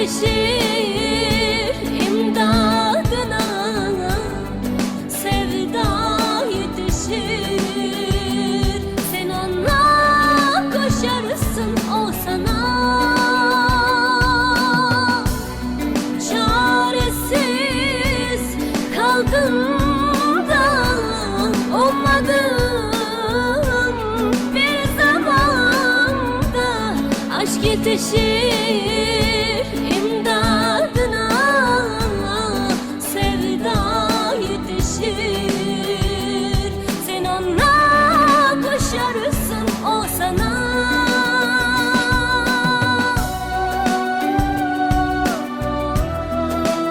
yetişir imdadına. Sevda yetişir. Sen ona koşarsın o sana. Çaresiz kaldın Aşk yetişir